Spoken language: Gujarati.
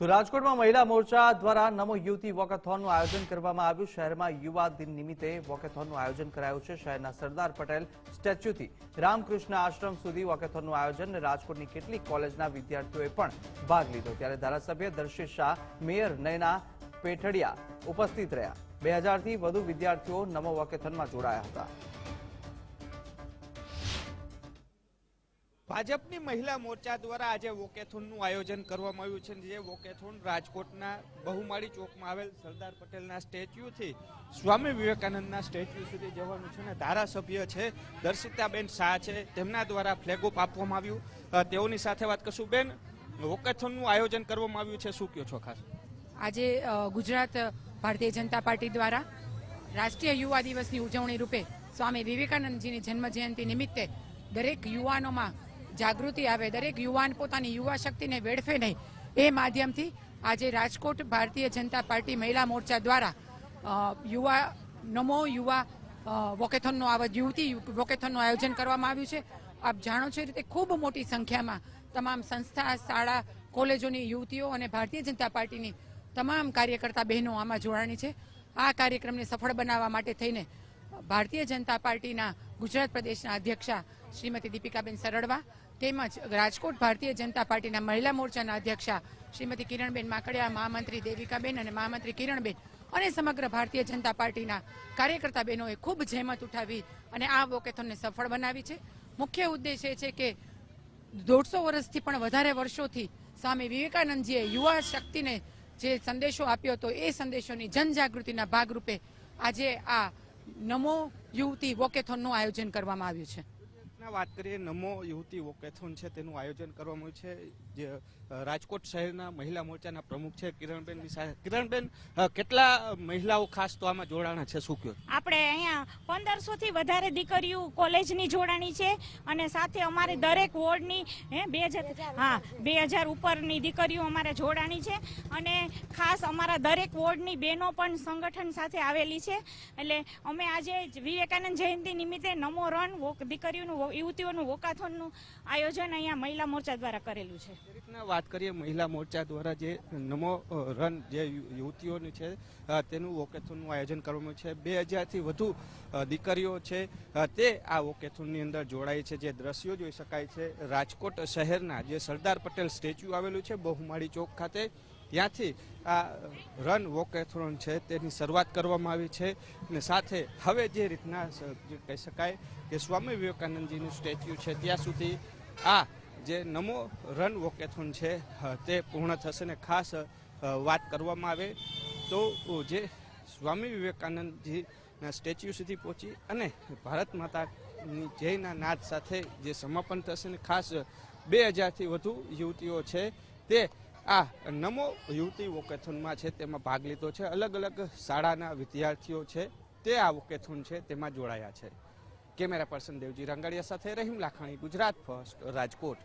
તો રાજકોટમાં મહિલા મોરચા દ્વારા નમો યુવતી વોકેથોનનું આયોજન કરવામાં આવ્યું. શહેરમાં યુવા દિન નિમિત્તે વોકેથોનનું આયોજન કરાયું છે. શહેરના સરદાર પટેલ સ્ટેચ્યુથી રામકૃષ્ણ આશ્રમ સુધી વોકેથોનનું આયોજન રાજકોટની કેટલીક કોલેજના વિદ્યાર્થીઓએ પણ ભાગ લીધો. ત્યારે ધારાસભ્ય દર્શિત શાહ, મેયર નયના પેઠડિયા ઉપસ્થિત રહ્યા. બે હજારથી વધુ વિદ્યાર્થીઓ નમો વોકેથોનમાં જોડાયા હતા. ભાજપની મહિલા મોરચા દ્વારા આજે વોકેથોનનું આયોજન કરવામાં આવ્યું છે જે વોકેથોન રાજકોટના બહુમાળી ચોકમાં આવેલ સરદાર પટેલના સ્ટેચ્યુથી, સ્વામી વિવેકાનંદના સ્ટેચ્યુ સુધી જવાનું છે અને ધારાસભ્ય છે દર્શિતાબેન શાહ છે. તેમના દ્વારા ફ્લેગ ઓફ આપવામાં આવ્યું. તેઓની સાથે વાત કરશું. બેન, વોકેથોનનું આયોજન કરવામાં આવ્યું છે. શું કહો છો ખાસ? આજે ગુજરાત ભારતીય જનતા પાર્ટી દ્વારા રાષ્ટ્રીય યુવા દિવસની ઉજવણી રૂપે સ્વામી વિવેકાનંદજીની જન્મ જયંતિ નિમિત્તે દરેક યુવાનોમાં જાગૃતિ આવે, દરેક યુવાન પોતાની યુવા શક્તિને વેડફે નહીં. એ માધ્યમથી આજે રાજકોટ ભારતીય જનતા પાર્ટી મહિલા મોરચા દ્વારા યુવા, નમો યુવા વોકેથોનનું આ યુવતી વોકેથોનનું આયોજન કરવામાં આવ્યું છે. આપ જાણો છો રીતે ખૂબ મોટી સંખ્યામાં તમામ સંસ્થા, શાળા, કોલેજોની યુવતીઓ અને ભારતીય જનતા પાર્ટીની તમામ કાર્યકર્તા બહેનો આમાં જોડાણી છે. આ કાર્યક્રમને સફળ બનાવવા માટે થઈને ભારતીય જનતા પાર્ટીના ગુજરાત પ્રદેશના અધ્યક્ષા શ્રીમતી દીપિકાબેન સરડવા તેમજ રાજકોટ ભારતીય જનતા પાર્ટીના મહિલા મોરચાના અધ્યક્ષા શ્રીમતી કિરણબેન માકડિયા, મહામંત્રી દેવિકાબેન અને મહામંત્રી કિરણબેન અને સમગ્ર ભારતીય જનતા પાર્ટીના કાર્યકર્તા બહેનોએ ખૂબ જહેમત ઉઠાવી અને આ વોકેથોનને સફળ બનાવી છે. મુખ્ય ઉદ્દેશ એ છે કે દોઢસો વર્ષથી પણ વધારે વર્ષોથી સ્વામી વિવેકાનંદજીએ યુવા શક્તિને જે સંદેશો આપ્યો હતો એ સંદેશોની જનજાગૃતિના ભાગરૂપે આજે આ નમો યુવતી વોકેથોનનું આયોજન કરવામાં આવ્યું છે. વાત કરીએ, નમો યુવતી વોકેથોન છે, તેનું આયોજન કરવામાં આવ્યું છે. જે રાજકોટ શહેરના મહિલા મોરચાના પ્રમુખ છે કિરણબેનની સાથે કિરણબેન કેટલા મહિલાઓ ખાસ તો આમાં જોડાણા છે? શું કહો આપણે અહીંયા પંદરસો થી વધારે દીકરીઓ કોલેજની જોડાણી છે અને સાથે અમારે દરેક વોર્ડની, હે, બે હજાર, હા, બે હજાર ઉપરની દીકરીઓ અમારે જોડાણી છે અને ખાસ અમારા દરેક વોર્ડની બહેનો પણ સંગઠન સાથે આવેલી છે. એટલે અમે આજે વિવેકાનંદ જયંતિ નિમિત્તે નમો રન વોક દીકરીઓનું યુવતીઓનું વોકાથોનનું આયોજન અહીંયા મહિલા મોરચા દ્વારા કરેલું છે. એ રીતના વાત કરીએ મહિલા મોરચા દ્વારા જે નમો રન જે યુવતીઓની છે તેનું વોકેથોનનું આયોજન કરવામાં છે. બે હજારથી વધુ દીકરીઓ છે તે આ વોકેથોનની અંદર જોડાય છે. જે દ્રશ્યો જોઈ શકાય છે. રાજકોટ શહેરના જે સરદાર પટેલ સ્ટેચ્યુ આવેલું છે, બહુમાળી ચોક ખાતે ત્યાંથી આ રન વોકેથોન છે તેની શરૂઆત કરવામાં આવી છે અને સાથે હવે જે રીતના કહી શકાય કે સ્વામી વિવેકાનંદજીનું સ્ટેચ્યુ છે, ત્યાં સુધી આ જે નમો રન વોકેથોન છે તે પૂર્ણ થશે ને ખાસ વાત કરવામાં આવે તો જે સ્વામી વિવેકાનંદજીના સ્ટેચ્યુ સુધી પહોંચી અને ભારત માતાની જયના નાદ સાથે જે સમાપન થશે ને ખાસ બે હજારથી વધુ યુવતીઓ છે તે આ નમો યુવતી વોકેથોનમાં છે, તેમાં ભાગ લીધો છે. અલગ અલગ શાળાના વિદ્યાર્થીઓ છે, તે આ વોકેથોન છે, તેમાં જોડાયા છે. કેમેરા પર્સન દેવજી રંગાડિયા સાથે રહીમ લાખાણી, ગુજરાત ફર્સ્ટ રાજકોટ.